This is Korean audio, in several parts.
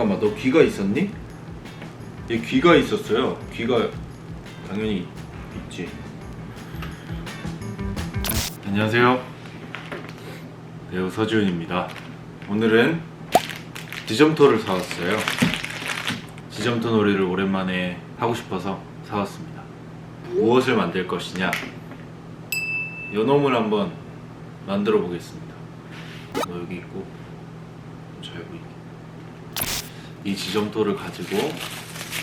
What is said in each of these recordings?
잠깐만 너 귀가 있었니? 얘 귀가 있었어요. 귀가 당연히 있지. 안녕하세요. 배우 서지훈입니다. 오늘은 지점토를 사왔어요. 지점토 놀이를 오랜만에 하고 싶어서 사왔습니다. 무엇을 만들 것이냐? 연홈을 한번 만들어 보겠습니다. 너 여기 있고 잘 보이게 이 지점토를 가지고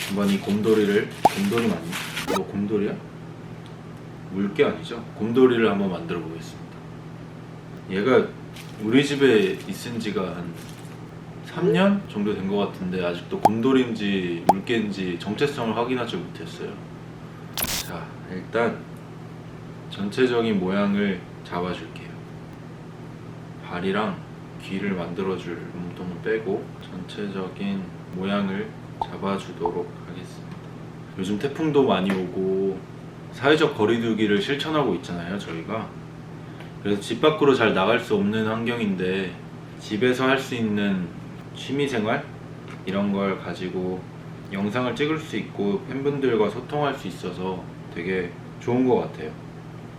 한번 이 곰돌이를 곰돌이 맞니? 너 곰돌이야? 물개 아니죠? 곰돌이를 한번 만들어 보겠습니다. 얘가 우리 집에 있은 지가 한 3년 정도 된 것 같은데 아직도 곰돌인지 물개인지 정체성을 확인하지 못했어요. 자, 일단 전체적인 모양을 잡아줄게요. 발이랑 귀를 만들어줄 몸통을 빼고 전체적인 모양을 잡아주도록 하겠습니다. 요즘 태풍도 많이 오고 사회적 거리두기를 실천하고 있잖아요, 저희가. 그래서 집 밖으로 잘 나갈 수 없는 환경인데 집에서 할 수 있는 취미 생활 이런 걸 가지고 영상을 찍을 수 있고 팬분들과 소통할 수 있어서 되게 좋은 것 같아요.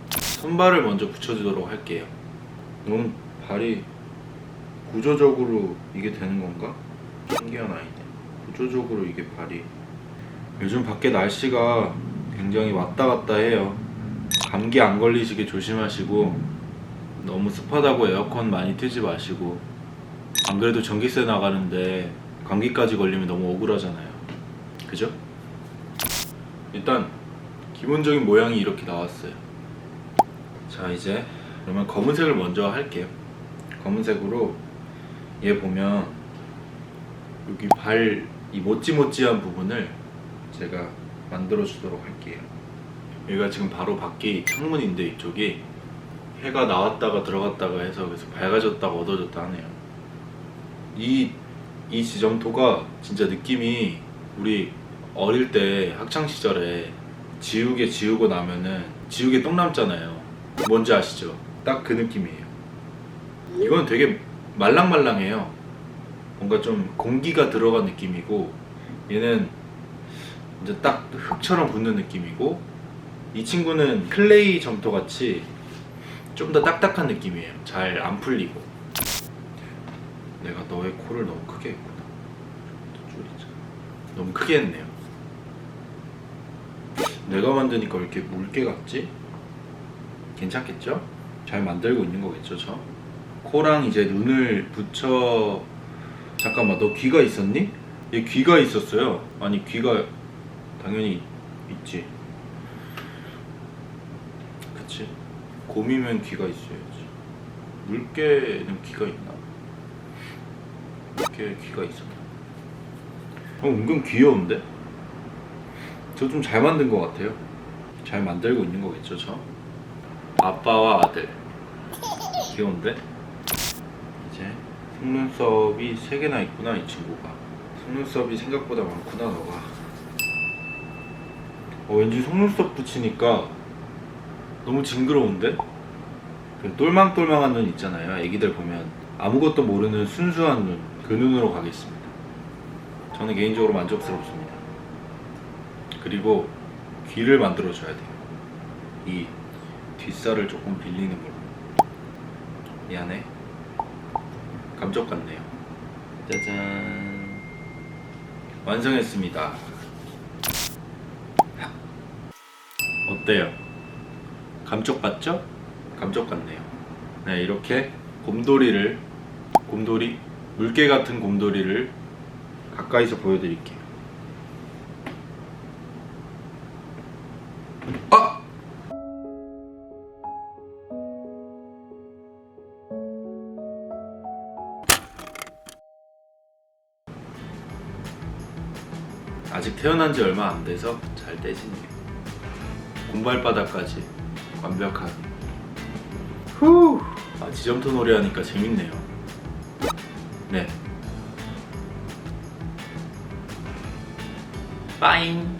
손발을 먼저 붙여주도록 할게요. 너무 발이 구조적으로 이게 되는 건가? 신기한 아이네. 구조적으로 이게 발이. 요즘 밖에 날씨가 굉장히 왔다 갔다 해요. 감기 안 걸리시게 조심하시고 너무 습하다고 에어컨 많이 틀지 마시고 안 그래도 전기세 나가는데 감기까지 걸리면 너무 억울하잖아요. 그죠? 일단 기본적인 모양이 이렇게 나왔어요. 자 이제 그러면 검은색을 먼저 할게요. 검은색으로 얘 보면 여기 발 이 모찌모찌한 부분을 제가 만들어 주도록 할게요. 여기가 지금 바로 밖이 창문인데 이쪽이 해가 나왔다가 들어갔다가 해서 그래서 밝아졌다가 어두워졌다 하네요. 이, 이 지점토가 진짜 느낌이 우리 어릴 때 학창 시절에 지우개 지우고 나면은 지우개 똥 남잖아요. 뭔지 아시죠? 딱 그 느낌이에요. 이건 되게 말랑말랑해요. 뭔가 좀 공기가 들어간 느낌이고 얘는 이제 딱 흙처럼 붙는 느낌이고 이 친구는 클레이 점토 같이 좀 더 딱딱한 느낌이에요. 잘 안 풀리고. 내가 너의 코를 너무 크게 했구나. 좀 줄이자. 너무 크게 했네요. 내가 만드니까 왜 이렇게 물개 같지? 괜찮겠죠? 잘 만들고 있는 거겠죠, 저? 코랑 이제 눈을 붙여 잠깐만 너 귀가 있었니? 얘 귀가 있었어요. 아니 귀가 당연히 있지. 그치? 곰이면 귀가 있어야지. 물개는 귀가 있나? 물개 귀가 있었나? 어 은근 귀여운데? 저 좀 잘 만든 것 같아요. 잘 만들고 있는 거겠죠, 저? 아빠와 아들. 귀여운데? 속눈썹이 3개나 있구나 이 친구가. 속눈썹이 생각보다 많구나 너가. 어, 왠지 속눈썹 붙이니까 너무 징그러운데? 그 똘망똘망한 눈 있잖아요. 애기들 보면 아무것도 모르는 순수한 눈 그 눈으로 가겠습니다. 저는 개인적으로 만족스럽습니다. 그리고 귀를 만들어 줘야 돼요. 이 뒷살을 조금 빌리는 걸로. 미안해 감쪽 같네요. 짜잔. 완성했습니다. 어때요? 감쪽 같죠? 감쪽 같네요. 네, 이렇게 곰돌이를 곰돌이 물개 같은 곰돌이를 가까이서 보여드릴게요. 아! 아직 태어난 지 얼마 안 돼서 잘 떼지네요. 공발바닥까지 완벽하게. 후! 아, 지점토 놀이 하니까 재밌네요. 네. 빠잉!